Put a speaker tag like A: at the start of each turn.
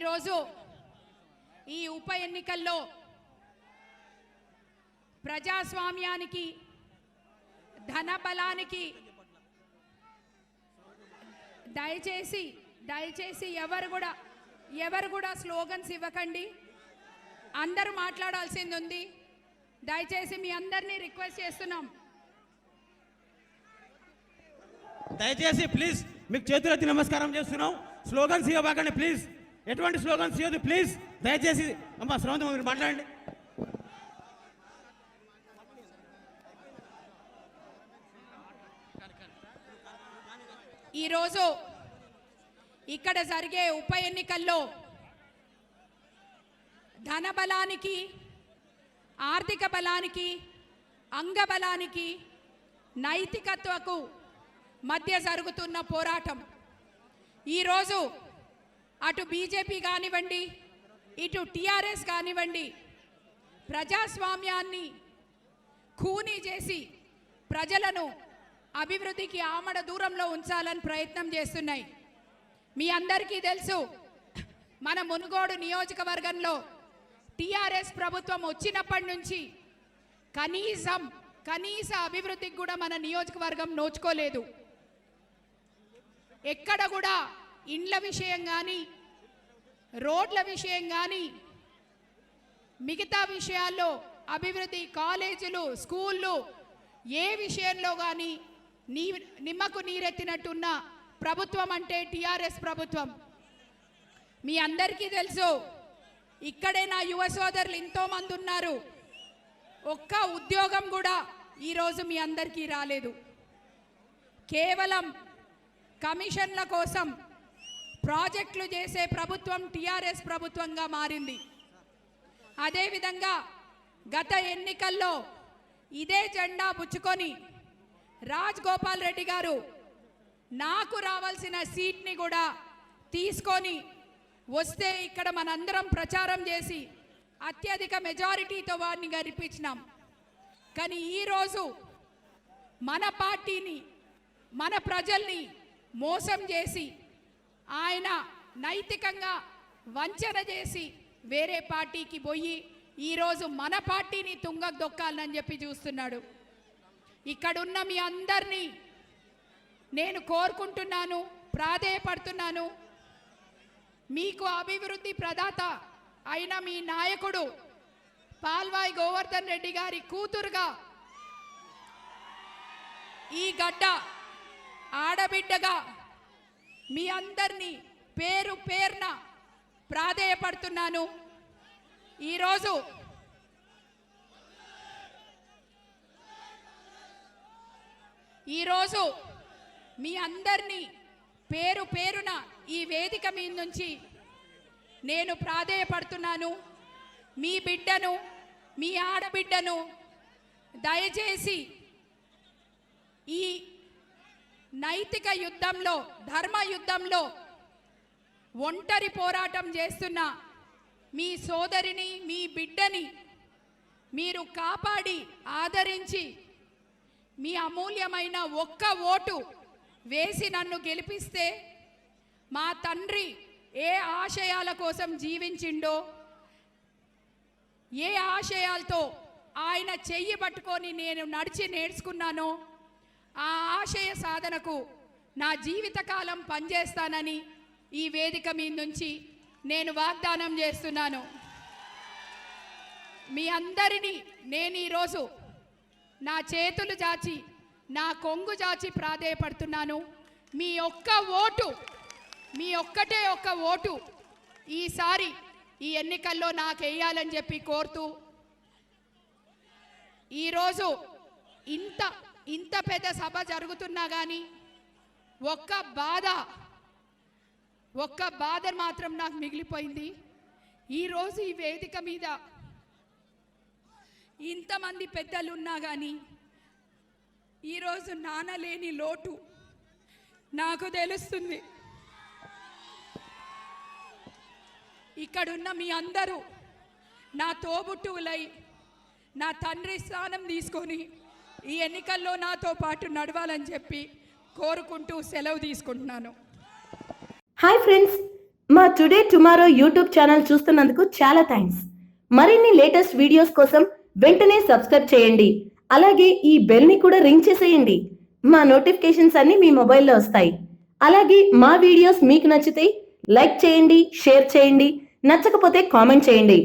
A: ఈరోజు ఈ ఉప ఎన్నికల్లో ప్రజాస్వామ్యానికి ధన బలానికి దయచేసి దయచేసి ఎవరు కూడా ఎవరు కూడా స్లోగన్స్ ఇవ్వకండి. అందరూ మాట్లాడాల్సింది ఉంది. దయచేసి మీ అందరినీ రిక్వెస్ట్ చేస్తున్నాం.
B: దయచేసి ప్లీజ్ మీకు చేతులెత్తి నమస్కారం చేస్తున్నాం. స్లోగన్స్ ఇవ్వబాకండి ప్లీజ్. ఎటువంటి స్లోగన్స్ ఇవ్వదు ప్లీజ్. దయచేసి అమ్మ శ్రవంతి మీరు మాట్లాడండి.
A: ఈరోజు ఇక్కడ జరిగే ఉప ఎన్నికల్లో ధన బలానికి ఆర్థిక బలానికి అంగబలానికి నైతికత్వకు మధ్య జరుగుతున్న పోరాటం. ఈరోజు అటు బీజేపీ కానివ్వండి ఇటు టీఆర్ఎస్ కానివ్వండి ప్రజాస్వామ్యాన్ని ఖూనీ చేసి ప్రజలను అభివృద్ధికి ఆమడ దూరంలో ఉంచాలని ప్రయత్నం చేస్తున్నాయి. మీ అందరికీ తెలుసు మన మునుగోడు నియోజకవర్గంలో టీఆర్ఎస్ ప్రభుత్వం వచ్చినప్పటి నుంచి కనీసం కనీస అభివృద్ధికి కూడా మన నియోజకవర్గం నోచుకోలేదు. ఎక్కడ కూడా ఇండ్ల విషయం కానీ రోడ్ల విషయం కానీ మిగతా విషయాల్లో అభివృద్ధి కాలేజీలు స్కూళ్ళు ఏ విషయంలో కానీ నీ నిమ్మకు నీరెత్తినట్టున్న ప్రభుత్వం అంటే టీఆర్ఎస్ ప్రభుత్వం. మీ అందరికీ తెలుసు ఇక్కడే నా యువ సోదరులు ఎంతోమంది ఉన్నారు. ఒక్క ఉద్యోగం కూడా ఈరోజు మీ అందరికీ రాలేదు. కేవలం కమిషన్ల కోసం ప్రాజెక్టులు చేసే ప్రభుత్వం టీఆర్ఎస్ ప్రభుత్వంగా మారింది. అదేవిధంగా గత ఎన్నికల్లో ఇదే జెండా పుచ్చుకొని రాజ్ గోపాల్ రెడ్డి గారు నాకు రావాల్సిన సీట్ని కూడా తీసుకొని వస్తే ఇక్కడ మనందరం ప్రచారం చేసి అత్యధిక మెజారిటీతో వారిని గరిపించినాం కానీ ఈరోజు మన పార్టీని మన ప్రజల్ని మోసం చేసి ఆయన నైతికంగా వంచన చేసి వేరే పార్టీకి పోయి ఈరోజు మన పార్టీని తుంగ దొక్కాలని చెప్పి చూస్తున్నాడు. ఇక్కడున్న మీ అందరినీ నేను కోరుకుంటున్నాను ప్రాధేయపడుతున్నాను. మీకు అభివృద్ధి ప్రదాత అయిన మీ నాయకుడు పాల్వాయి గోవర్ధన్ రెడ్డి గారి కూతురుగా ఈ గడ్డ ఆడబిడ్డగా మీ అందరినీ పేరు పేరున ప్రాధేయపడుతున్నాను. ఈరోజు ఈరోజు మీ అందరినీ పేరు పేరున ఈ వేదిక మీద నుంచి నేను ప్రాధేయపడుతున్నాను. మీ బిడ్డను మీ ఆడబిడ్డను దయచేసి ఈ నైతిక యుద్ధంలో ధర్మ యుద్ధంలో ఒంటరి పోరాటం చేస్తున్న మీ సోదరిని మీ బిడ్డని మీరు కాపాడి ఆదరించి మీ అమూల్యమైన ఒక్క ఓటు వేసి నన్ను గెలిపిస్తే మా తండ్రి ఏ ఆశయాల కోసం జీవించిండో ఏ ఆశయాలతో ఆయన చెయ్యి పట్టుకొని నేను నడిచి నేర్చుకున్నానో ఆ ఆశయ సాధనకు నా జీవితకాలం పనిచేస్తానని ఈ వేదిక మీద నుంచి నేను వాగ్దానం చేస్తున్నాను. మీ అందరినీ నేను ఈరోజు నా చేతులు జాచి నా కొంగు జాచి ప్రాధేయపడుతున్నాను. మీ ఒక్క ఓటు మీ ఒక్కటే ఒక్క ఓటు ఈసారి ఈ ఎన్నికల్లో నాకు వేయాలని చెప్పి కోరుతూ ఈరోజు ఇంత ఇంత పెద్ద సభ జరుగుతున్నా కానీ ఒక్క బాధ ఒక్క బాధ మాత్రం నాకు మిగిలిపోయింది. ఈరోజు ఈ వేదిక మీద ఇంతమంది పెద్దలు ఉన్నా కానీ ఈరోజు నాన్న లేని లోటు నాకు తెలుస్తుంది. ఇక్కడున్న మీ అందరూ నా తోబుట్టువులై నా తండ్రి స్థానం తీసుకొని ఈ ఎన్నికల్లో నాతో పాటు నడవాలని చెప్పి కోరుకుంటూ సెలవు తీసుకుంటున్నాను.
C: హాయ్ ఫ్రెండ్స్ మా టుడే టుమారో యూట్యూబ్ ఛానల్ చూస్తున్నందుకు చాలా థ్యాంక్స్ మరిన్ని లేటెస్ట్ వీడియోస్ కోసం వెంటనే సబ్స్క్రైబ్ చేయండి. అలాగే ఈ బెల్ని కూడా రింగ్ చేసేయండి. మా నోటిఫికేషన్స్ అన్ని మీ మొబైల్లో వస్తాయి. అలాగే మా వీడియోస్ మీకు నచ్చితే లైక్ చేయండి షేర్ చేయండి నచ్చకపోతే కామెంట్ చేయండి.